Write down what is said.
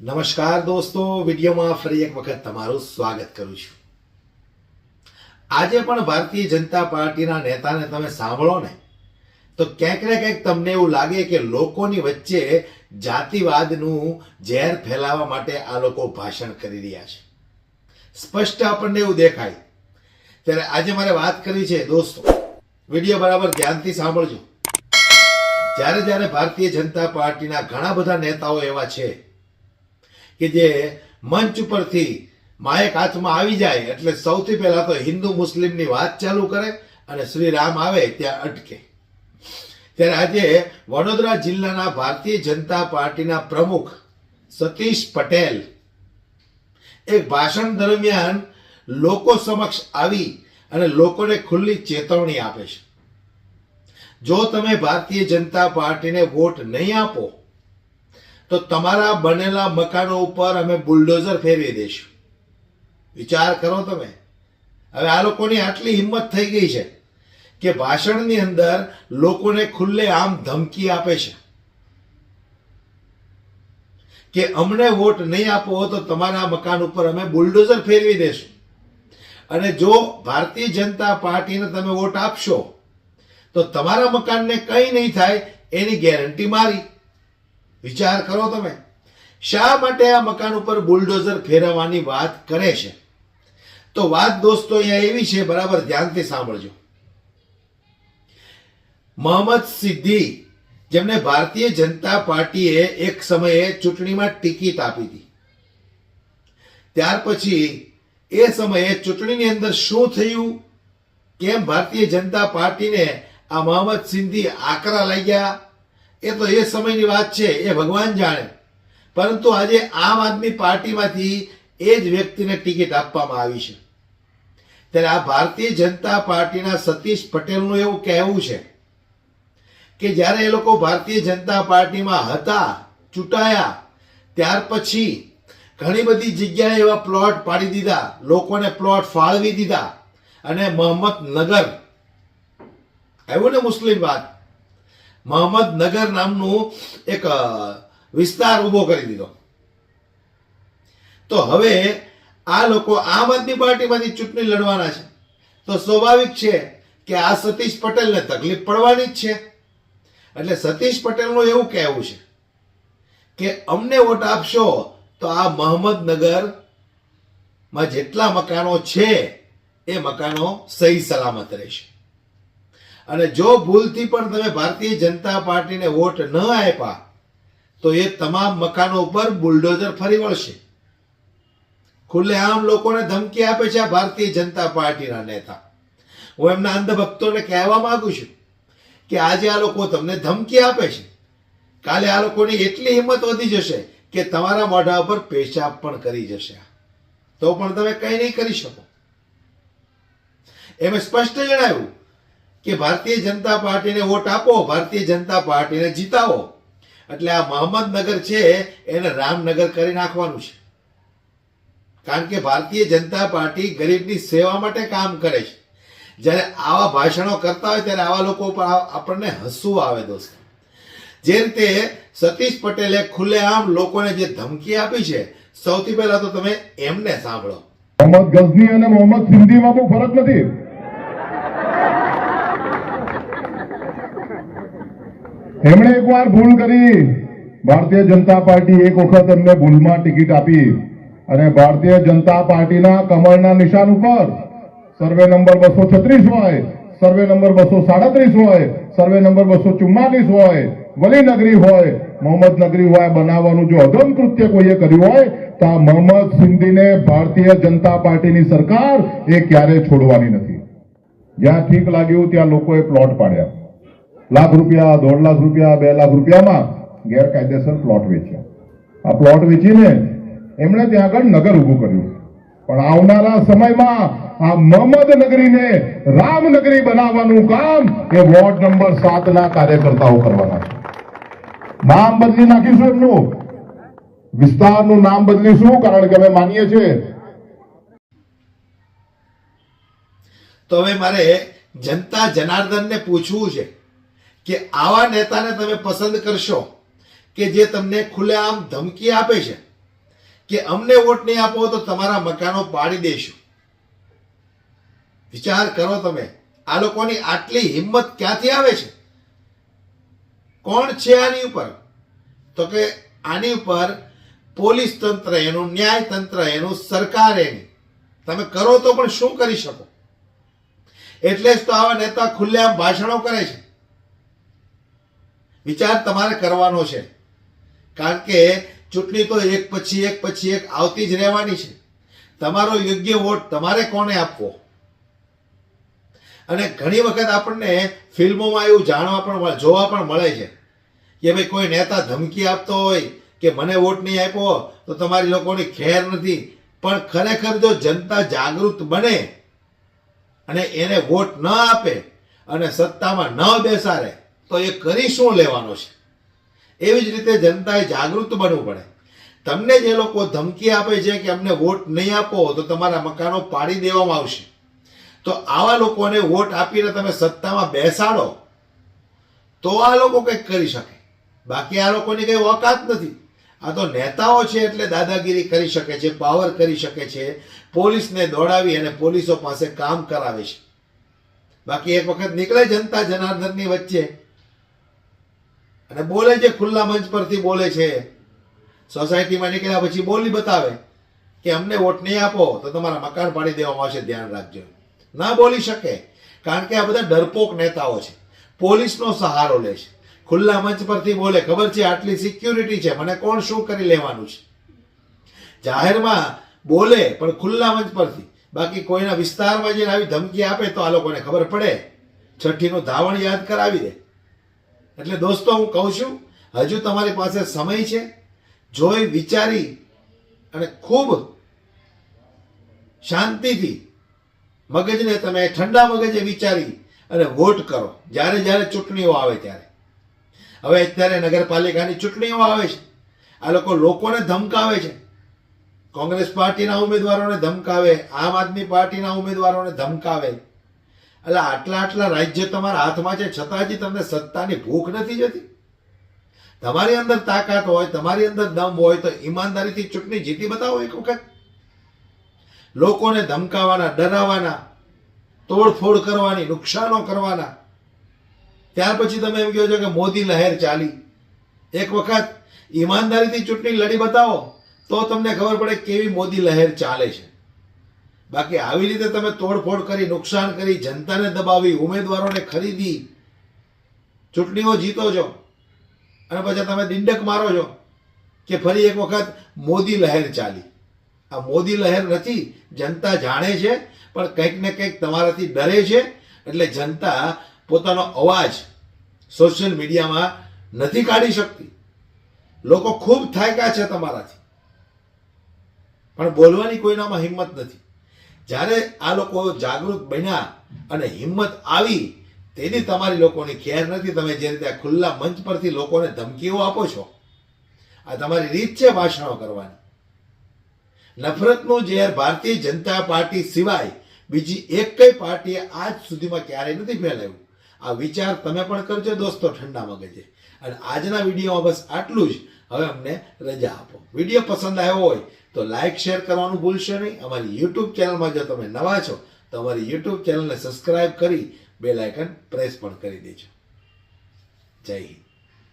નમસ્કાર દોસ્તો, વિડીયોમાં ફરી એક વખત તમારું સ્વાગત કરું છું. આજે પણ ભારતીય જનતા પાર્ટીના નેતાને તમે સાંભળો ને, તો ક્યાંક ને ક્યાંક તમને એવું લાગે કે લોકોની વચ્ચે જાતિવાદનું ઝેર ફેલાવવા માટે આ લોકો ભાષણ કરી રહ્યા છે. સ્પષ્ટ આપણને એવું દેખાય. ત્યારે આજે મારે વાત કરવી છે, દોસ્તો, વીડિયો બરાબર ધ્યાનથી સાંભળજો. જ્યારે જ્યારે ભારતીય જનતા પાર્ટીના ઘણા બધા નેતાઓ એવા છે કે જે મંચ ઉપરથી માયક હાથમાં આવી જાય એટલે સૌથી પહેલા તો હિન્દુ મુસ્લિમની વાત ચાલુ કરે અને શ્રી રામ આવે ત્યાં અટકે. ત્યારે આજે વડોદરા જિલ્લાના ભારતીય જનતા પાર્ટીના પ્રમુખ સતીશ પટેલ એક ભાષણ દરમિયાન લોકો સમક્ષ આવી અને લોકોને ખુલ્લી ચેતવણી આપે છે. જો તમે ભારતીય જનતા પાર્ટીને વોટ નહીં આપો તો તમારા બનેલા મકાનો ઉપર અમે બુલડોઝર ફેરવી દઈશું. વિચાર કરો તમે. હવે આ લોકોની આટલી હિંમત થઈ ગઈ છે કે ભાષણની અંદર લોકોને ખુલ્લે આમ ધમકી આપે છે. કે અમને વોટ નહીં આપો તો તમારા મકાન ઉપર અમે બુલડોઝર ફેરવી દેશું અને જો ભારતીય જનતા પાર્ટીને તમે વોટ આપશો, તો તમારા મકાનને કંઈ નહીં થાય એની ગેરંટી મારી. વિચાર કરો તમે. શા માટે આ મકાન ઉપર બુલડોઝર ફેરવવાની વાત કરે છે? તો વાત દોસ્તો અહીંયા એવી છે, બરાબર, ધ્યાનથી સાંભળજો. મોહમ્મદ સિદ્દી, જેમને ભારતીય જનતા પાર્ટીએ એક સમયે ચૂંટણીમાં ટિકિટ આપી હતી. ત્યાર પછી એ સમયે ચૂંટણીની અંદર શું થયું? કેમ ભારતીય જનતા પાર્ટીને આ મોહમ્મદ સિંધી આકરા લાગ્યા? એ તો એ સમયની વાત છે, એ ભગવાન જાણે. પરંતુ આજે આમ આદમી પાર્ટીમાંથી એ જ વ્યક્તિને ટિકિટ આપવામાં આવી છે. ત્યારે આ ભારતીય જનતા પાર્ટીના સતીશ પટેલનું એવું કહેવું છે કે જ્યારે એ લોકો ભારતીય જનતા પાર્ટીમાં હતા, ચૂંટાયા, ત્યાર પછી ઘણી બધી જગ્યાએ એવા પ્લોટ પાડી દીધા, લોકોને પ્લોટ ફાળવી દીધા અને મહમ્મદનગર. આવ્યું ને મુસ્લિમ વાત. મોહમ્મદ નગર નામનું એક વિસ્તાર ઊભો કરી દીધો. તો હવે આ લોકો આમ આદમી પાર્ટીમાંથી ચૂંટણી લડવાના છે. તો સ્વાભાવિક છે કે આ સતીશ પટેલને તકલીફ પડવાની જ છે. એટલે સતીશ પટેલનું એવું કહેવું છે કે અમને વોટ આપશો તો આ મહમ્મદનગરમાં જેટલા મકાનો છે એ મકાનો સહી સલામત રહેશે. અને જો ભૂલથી પણ તમે ભારતીય જનતા પાર્ટીને વોટ ન આપ્યા, તો એ તમામ મકાનો ઉપર બુલડોઝર ફરી વળશે. ખુલ્લેઆમ લોકોને ધમકી આપે છે આ ભારતીય જનતા પાર્ટીના નેતા. હું એમના અંધભક્તોને કહેવા માંગુ છું કે આજે આ લોકો તમને ધમકી આપે છે. કાલે આ લોકોની એટલી હિંમત વધી જશે કે તમારા મોઢા ઉપર પેશાબ પણ કરી જશે. તો પણ તમે કંઈ નહીં કરી શકો. એમ સ્પષ્ટ જણાવ્યું કે ભારતીય જનતા પાર્ટીને વોટ આપો, ભારતીય જનતા પાર્ટીને જીતાવો. એટલે આ મહમ્મદનગર છે, એને રામનગર કરી નાખવાનું છે. કારણ કે ભારતીય જનતા પાર્ટી ગરીબની સેવા માટે કામ કરે છે. જ્યારે આવા ભાષણો કરતા હોય, ત્યારે આવા લોકો પર આપણને હસવું આવે દોસ્તો. જે રીતે સતીશ પટેલે ખુલ્લેઆમ લોકોને જે ધમકી આપી છે, સૌથી પહેલા તો તમે એમને સાંભળો. મોહમ્મદ ગઝની અને મોહમ્મદ સિંધીમાં બહુ ફરક નથી. એમણે એકવાર ભૂલ કરી, ભારતીય જનતા પાર્ટી એક વખત એમને ભૂલમાં ટિકિટ આપી અને ભારતીય જનતા પાર્ટીના કમળના નિશાન ઉપર સર્વે નંબર બસો છત્રીસ હોય, સર્વે નંબર બસો સાડત્રીસ હોય, સર્વે નંબર બસો ચુમ્માલીસ હોય, વલીનગરી હોય મોહમ્મદ નગરી હોય બનાવવાનું જો અગમ કૃત્ય કોઈએ કર્યું હોય, તો આ મોહમ્મદ સિંધીને ભારતીય જનતા પાર્ટીની સરકાર એ ક્યારે છોડવાની નથી. જ્યાં ઠીક લાગ્યું, ત્યાં લોકોએ પ્લોટ પાડ્યા. લાખ રૂપિયા, દોઢ લાખ રૂપિયા, બે લાખ રૂપિયામાં ગેરકાયદેસર પ્લોટ વેચ્યા. આ પ્લોટ વેચીને એમણે ત્યાં આગળ નગર ઊભું કર્યું. પણ આવનારા સમયમાં આ મહમદનગરીને નગરીને રામનગરી બનાવવાનું કામ એ વોર્ડ નંબર સાતના કાર્યકર્તાઓ કરવાના છે. નામ બદલી નાખીશું એમનું. વિસ્તારનું નામ બદલીશું, કારણ કે અમે માનીએ છીએ. તો હવે મારે જનતા જનાર્દનને પૂછવું છે. કે આવા નેતાને તમે પસંદ કરશો કે જે તમને ખુલ્લેઆમ ધમકી આપે છે, કે અમને વોટ નહીં આપો તો તમારા મકાનો પાડી દેશું. વિચાર કરો તમે, આ લોકોની આટલી હિંમત ક્યાંથી આવે છે? કોણ છે આની ઉપર? તો કે આની ઉપર પોલીસ તંત્ર એનું, ન્યાય તંત્ર એનું, સરકાર એની. તમે કરો તો પણ શું કરી શકો? એટલે જ તો આવા નેતા ખુલ્લેઆમ ભાષણો કરે છે. વિચાર તમારે કરવાનો છે. કારણ કે ચૂંટણી તો એક પછી એક પછી એક આવતી જ રહેવાની છે. તમારો યોગ્ય વોટ તમારે કોને આપવો? અને ઘણી વખત આપણને ફિલ્મોમાં એવું જાણવા પણ જોવા પણ મળે છે કે ભાઈ કોઈ નેતા ધમકી આપતો હોય કે મને વોટ નહીં આપ્યો તો તમારી લોકોની ખેર નથી. પણ ખરેખર જો જનતા જાગૃત બને અને એને વોટ ન આપે અને સત્તામાં ન બેસાડે તો એ કરી શું લેવાનો છે? એવી જ રીતે જનતાએ જાગૃત બનવું પડે. તમને જે લોકો ધમકી આપે છે કે અમને વોટ નહીં આપો, તો તમારા મકાનો પાડી દેવામાં આવશે. તો આવા લોકોને વોટ આપીને તમે સત્તામાં બેસાડો, તો આ લોકો કંઈક કરી શકે. બાકી આ લોકોની કંઈ ઓકાત નથી. આ તો નેતાઓ છે એટલે દાદાગીરી કરી શકે છે, પાવર કરી શકે છે, પોલીસને દોડાવી અને પોલીસો પાસે કામ કરાવે છે. બાકી એક વખત નીકળે જનતા જનાર્દનની વચ્ચે. અને બોલે છે, ખુલ્લા મંચ પરથી બોલે છે. સોસાયટીમાં નીકળ્યા પછી બોલી બતાવે કે અમને વોટ નહીં આપો, તો તમારા મકાન પાડી દેવામાં આવશે, ધ્યાન રાખજો. ના બોલી શકે, કારણ કે આ બધા ડરપોક નેતાઓ છે. પોલીસનો સહારો લે છે. ખુલ્લા મંચ પરથી બોલે, ખબર છે, આટલી સિક્યુરિટી છે, મને કોણ શું કરી લેવાનું છે? જાહેરમાં બોલે, પણ ખુલ્લા મંચ પરથી. બાકી કોઈના વિસ્તારમાં જઈને આવી ધમકી આપે તો આ લોકોને ખબર પડે. છઠ્ઠીનું ધાવણ યાદ કરાવી દે. એટલે દોસ્તો, હું કહું છું, હજુ તમારી પાસે સમય છે. જોઈ, વિચારી અને ખૂબ શાંતિથી મગજને તમે ઠંડા મગજે વિચારી અને વોટ કરો. જ્યારે જ્યારે ચૂંટણીઓ આવે ત્યારે. હવે અત્યારે નગરપાલિકાની ચૂંટણીઓ આવે છે. આ લોકો લોકોને ધમકાવે છે. કોંગ્રેસ પાર્ટીના ઉમેદવારોને ધમકાવે, આમ આદમી પાર્ટીના ઉમેદવારોને ધમકાવે. એટલે આટલા આટલા રાજ્ય તમારા હાથમાં છે છતાંય તમને સત્તાની ભૂખ નથી જતી. તમારી અંદર તાકાત હોય, તમારી અંદર દમ હોય, તો ઈમાનદારીથી ચૂંટણી જીતી બતાવો એક વખત. લોકોને ધમકાવાના ડરાવવાના તોડફોડ કરવાની, નુકસાનો કરવાના. ત્યાર પછી તમે એમ કહો છો કે મોદી લહેર ચાલી. એક વખત ઈમાનદારીથી ચૂંટણી લડી બતાવો, તો તમને ખબર પડે કેવી મોદી લહેર ચાલે છે. બાકી આવી રીતે તમે તોડફોડ કરી, નુકસાન કરી, જનતાને દબાવી, ઉમેદવારોને ખરીદી, ચૂંટણીઓ જીતો છો, અને પછી તમે દિંડક મારો છો કે ફરી એક વખત મોદી લહેર ચાલી. આ મોદી લહેર નથી, જનતા જાણે છે, પણ કંઈક ને કંઈક તમારાથી ડરે છે, એટલે જનતા પોતાનો અવાજ સોશિયલ મીડિયામાં નથી કાઢી શકતી. લોકો ખૂબ થાયકા છે તમારાથી. પણ બોલવાની કોઈનામાં હિંમત નથી. જ્યારે આ લોકો જાગૃત બન્યા અને હિંમત આવી તેની તમારી લોકોની ખેર નથી તમે જે રીતે ખુલ્લા મંચ પરથી લોકોને ધમકીઓ આપો છો. આ તમારી રીત છે ભાષણો કરવાની. નફરતનું ઝેર ભારતીય જનતા પાર્ટી સિવાય બીજી એક કઈ પાર્ટીએ આજ સુધીમાં ક્યારેય નથી ફેલાવ્યું. આ વિચાર તમે પણ કરજો દોસ્તો ઠંડા મગજે. અને આજના વિડીયોમાં બસ આટલું જ. હવે અમને રજા આપો. વીડિયો પસંદ આવ્યો હોય તો લાઇક શેર કરવાનું ભૂલશો નહીં. અમારી યુટ્યુબ ચેનલમાં જો તમે નવા છો, તો અમારી યુટ્યુબ ચેનલને સબસ્ક્રાઇબ કરી બે આઇકન પ્રેસ પણ કરી દેજો. જય હિન્દ.